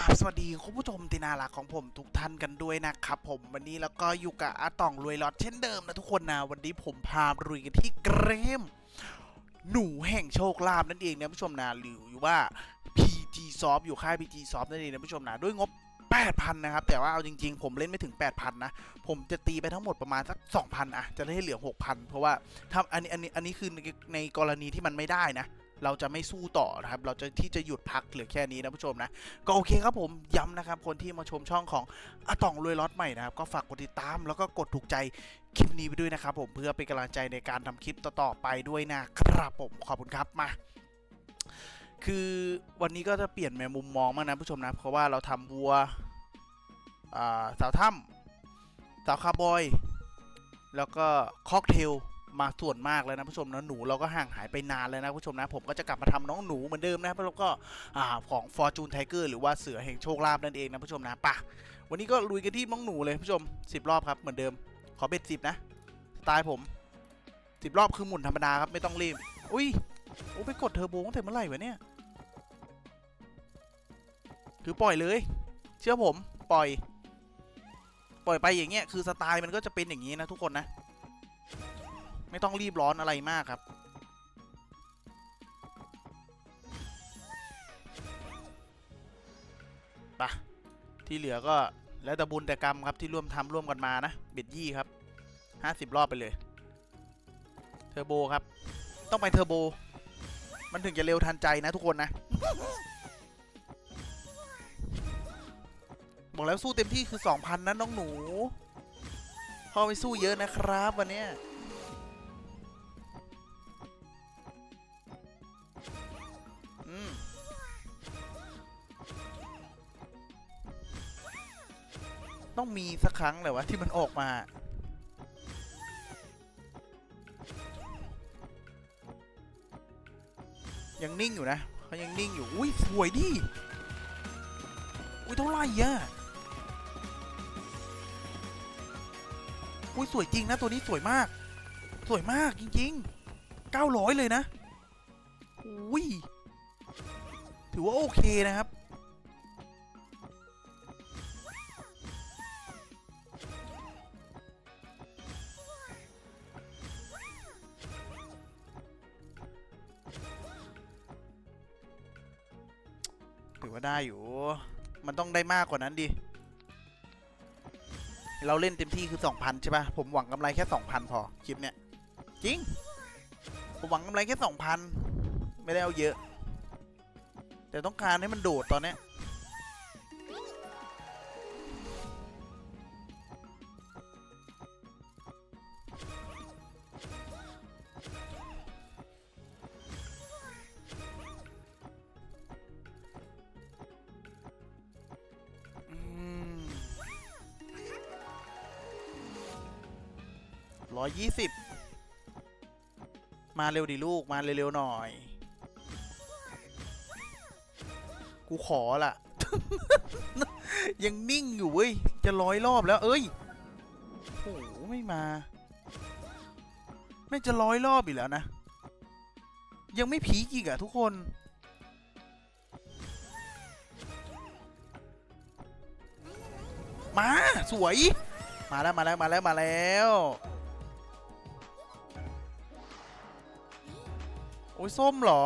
ราบสวัสดีคุณผู้ชมที่น่ารักของผมทุกท่านกันด้วยนะครับผมวันนี้แล้วก็อยู่กับอาต่องรวยรอดเช่นเดิมนะทุกคนนะวันนี้ผมพาลุยกันที่เกมหนูแห่งโชคลาภนั่นเองนะผู้ชมนะหรือว่า PG Soft อยู่ค่าย PG Soft นั่นเองนะผู้ชมนะด้วยงบ8,000 นะครับ แต่ว่าเอาจริง ๆ ผมเล่นไม่ถึง 8,000 นะ ผมจะตีไปทั้งหมดประมาณสัก 2,000อะจะได้เหลือ 6,000 เพราะว่าถ้าอันนี้อันนี้อันนี้คือในในกรณีที่มันไม่ได้นะ เราจะไม่สู้ต่อนะครับ เราจะที่จะหยุดพักเหลือแค่นี้นะผู้ชมนะ ก็โอเคครับผมย้ำนะครับ คนที่มาชมช่องของอาตองรวยล็อตใหม่นะครับ ก็ฝากกดติดตามแล้วก็กดถูกใจคลิปนี้ไปด้วยนะครับผมเพื่อเป็นกำลังใจในการทำคลิปต่อๆไปด้วยนะครับผมขอบคุณครับมาคือวันนี้ก็จะเปลี่ยนแมมุมมองมากนะผู้ชมนะ เพราะว่าเราทำวัวสาวถ้ำสาวคาร์บอย แล้วก็ค็อกเทล มาส่วนมากแล้วนะผู้ชมนะหนูเราก็ห่างหายไปนานแล้วนะผู้ชมนะ ผมก็จะกลับมาทำน้องหนูเหมือนเดิมนะแล้วก็อ่าของ Fortune Tiger หรือว่าเสือแห่งโชคลาภนั่นเองนะผู้ชมนะปะวันนี้ก็ลุยกันที่น้องหนูเลยผู้ชม 10 รอบครับเหมือนเดิม ขอเบ็ดสิบนะสไตล์ผม10 รอบคือหมุนธรรมดาครับไม่ต้องรีบอุ้ยโอ้ไปกดเทอร์โบตั้งแต่เมื่อไหร่วะเนี่ยคือปล่อยเลย เชื่อผมปล่อย ปล่อยไปอย่างเงี้ยคือสไตล์มันก็จะเป็นอย่างนี้นะทุกคนนะ ไม่ต้องรีบร้อนอะไรมากครับปะที่เหลือก็แล้วแต่บุญแต่กรรมครับที่ร่วมทำร่วมกันมานะเบ็ดยี่ครับห้าสิบรอบไปเลย เทอร์โบครับ ต้องไปเทอร์โบ มันถึงจะเร็วทันใจนะทุกคนนะ บอกแล้วสู้เต็มที่คือ 2,000นั้นน้องหนู พ่อไม่สู้เยอะนะครับวันนี้ ต้องมีสักครั้งแหละวะที่มันออกมา ยังนิ่งอยู่นะเขายังนิ่งอยู่ อุ้ยสวยดิ อุ้ยเท่าไหร่อะอุ้ยสวยจริงนะตัวนี้สวยมาก สวยมากจริงๆ900เลยนะ อุ้ยถือว่าโอเคนะครับ ถือว่าได้อยู่ มันต้องได้มากกว่านั้นดิ เราเล่นเต็มที่คือ2,000ใช่ปะผมหวังกำไรแค่2,000พอคลิปเนี้ยจริง ผมหวังกำไรแค่2,000ไม่ได้เอาเยอะ แต่ต้องการให้มันโดดตอนเนี้ย ร้อยยี่สิบมาเร็วดิลูกมาเร็วๆหน่อย กูขอละยังนิ่งอยู่เว้ย จะร้อยรอบแล้ว เอ้ยโอ้โหไม่มา ไม่จะร้อยรอบอีกแล้วนะ ยังไม่ผีอีกอะทุกคน มา สวย มาแล้วมาแล้วมาแล้วมาแล้ว อ้ยส้มเหรอ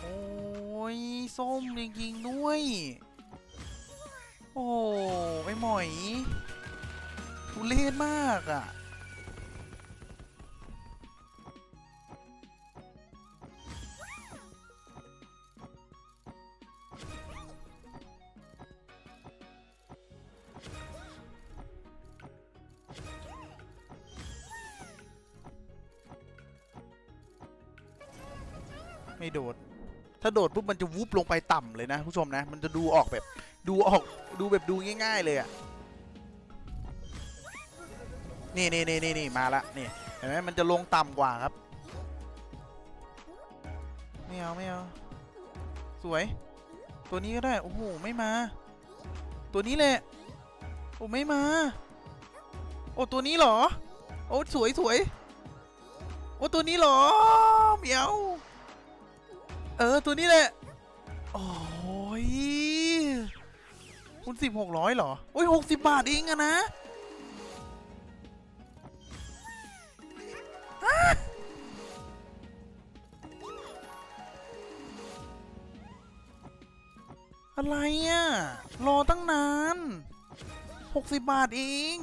โอ้ยส้มจริงๆด้วย โอ้ไอหมอยทุเรศมากอะ ไม่โดด ถ้าโดดปุ๊บมันจะวุบลงไปต่ำเลยนะผู้ชมนะ มันจะดูออกแบบดูออกดูแบบดูง่าย ๆ เลยอะ่ะนี่นี่นี่นี่นี่มาละนี่เห็นไหมมันจะลงต่ำกว่าครับไม่เอาไม่เอาสวย ตัวนี้ก็ได้โอ้โหไม่มา ตัวนี้แหละโอ้ไม่มา โอ้ตัวนี้เหรอ โอ้สวยสวยโอ้ตัวนี้เหรอเมียว เออ ตัวนี้แหละ โอ้ยคูณสิบหกร้อยเหรอ โอ้ยหกสิบบาทเองอะนะอะไรอะรอตั้งนานหกสิบบาทเอง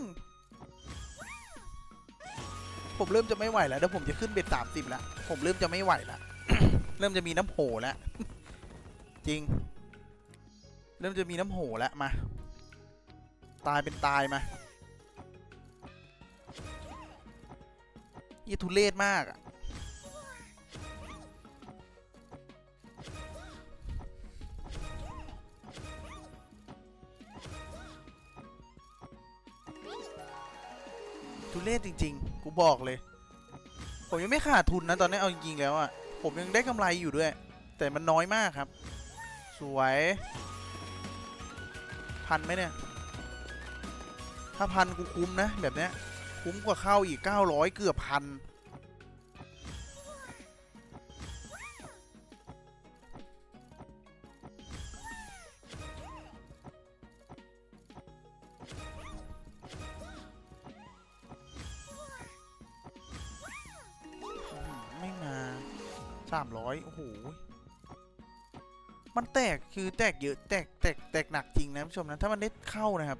ผมเริ่มจะไม่ไหวแล้วเดี๋ยวผมจะขึ้นเบ็ดสามสิบแล้ว ผมเริ่มจะไม่ไหวแล้ว ริ่มจะมีน้ำโหแล้ว จริง เริ่มจะมีน้ำโหแล้วมา ตายเป็นตายมายี่ทุเลศมากอะทุเลศจริง ๆ กูบอกเลย ผมยังไม่ขาดทุนนะ ตอนนี้เอาจริง ๆ แล้วอะ ผมยังได้กำไรอยู่ด้วย แต่มันน้อยมากครับ สวย พันไหมเนี่ย ถ้าพันกูคุ้มนะ แบบเนี้ย คุ้มกว่าเข้าอีก 900 เกือบพัน สามร้อยโอ้โหมันแตกคือแตกเยอะแตกแตกแตกหนักจริงนะผู้ชมนะถ้ามันได้เข้านะครับ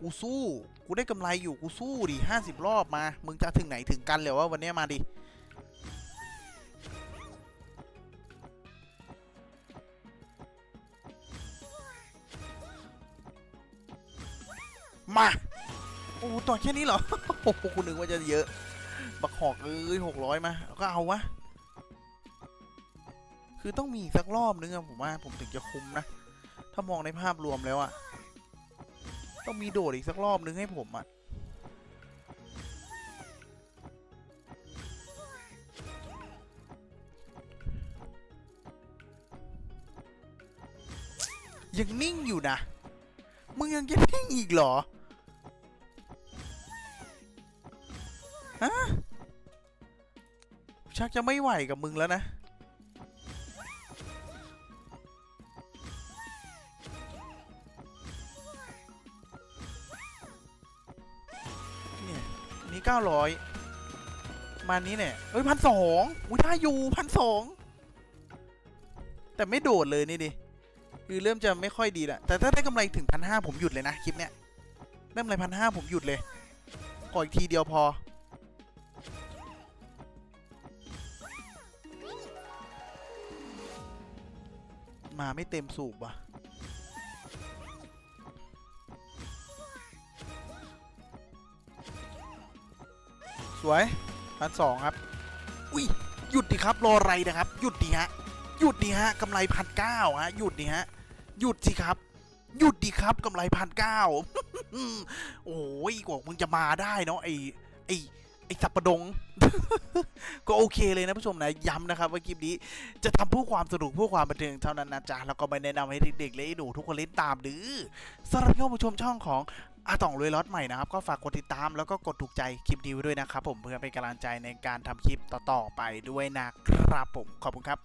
กูสู้ กูได้กำไรอยู่กูสู้ดิห้าสิบรอบมา มึงจะถึงไหนถึงกันเลยว่าวันนี้มาดิมาโอ้ต่อแค่นี้เหรอโอ้โหคุณนึกว่าจะเยอะ บักหอกเอ้ยหกร้อยมาก็เอาวะ คือต้องมีสักรอบนึงอะผมว่าผมถึงจะคุ้มนะ ถ้ามองในภาพรวมแล้วอะต้องมีโดดอีกสักรอบนึงให้ผมอะยังนิ่งอยู่นะ มึงยังจะนิ่งอีกเหรอ ฮะ ชักจะไม่ไหวกับมึงแล้วนะ 900มานี้เนี่ยเฮ้ยพันสองอุ้ยถ้าอยู่พันสองแต่ไม่โดดเลยนี่ดิคือเริ่มจะไม่ค่อยดีละแต่ถ้าได้กำไรถึงพันห้าผมหยุดเลยนะคลิปเนี้ยได้กำไรพันห้าผมหยุดเลยขออีกทีเดียวพอ มาไม่เต็มสูบว่ะ สวยพันสองครับ อุ้ยหยุดดิครับรออะไรนะครับ หยุดดิฮะหยุดดิฮะกำไรพันเก้าฮะหยุดดิฮะหยุดสิครับ หยุดดิครับกำไรพันเก้าโอ้ยกว่ามึงจะมาได้เนาะไอไอไอสับปะดง ก็โอเคเลยนะผู้ชมนะย้ำนะครับว่าคลิปนี้จะทำเพื่อความสนุกเพื่อความบันเทิงเท่านั้นนะจ๊ะแล้วก็ไม่แนะนำให้เด็กๆและหนูทุกคนเล่นตามดื้อสำหรับท่านผู้ชมช่องของ อาต่องรวยล็อตใหม่นะครับ ก็ฝากกดติดตามแล้วก็กดถูกใจคลิปนี้ไว้ด้วยนะครับ ผมเพื่อเป็นกำลังใจในการทำคลิปต่อๆไปด้วยนะครับผมขอบคุณครับ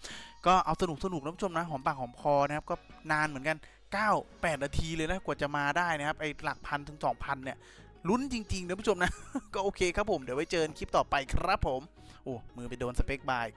ก็เอาสนุกสนุกนะผู้ชมนะหอมปากหอมคอนะครับก็นานเหมือนกัน 9 8 นาทีเลยนะกว่าจะมาได้นะครับไอ้หลักพันถึง 2,000 เนี่ยลุ้นจริงๆนะผู้ชมนะ ก็โอเคครับผมเดี๋ยวไว้เจอกันคลิปต่อไปครับผมโอ้มือไปโดนสเปคบาย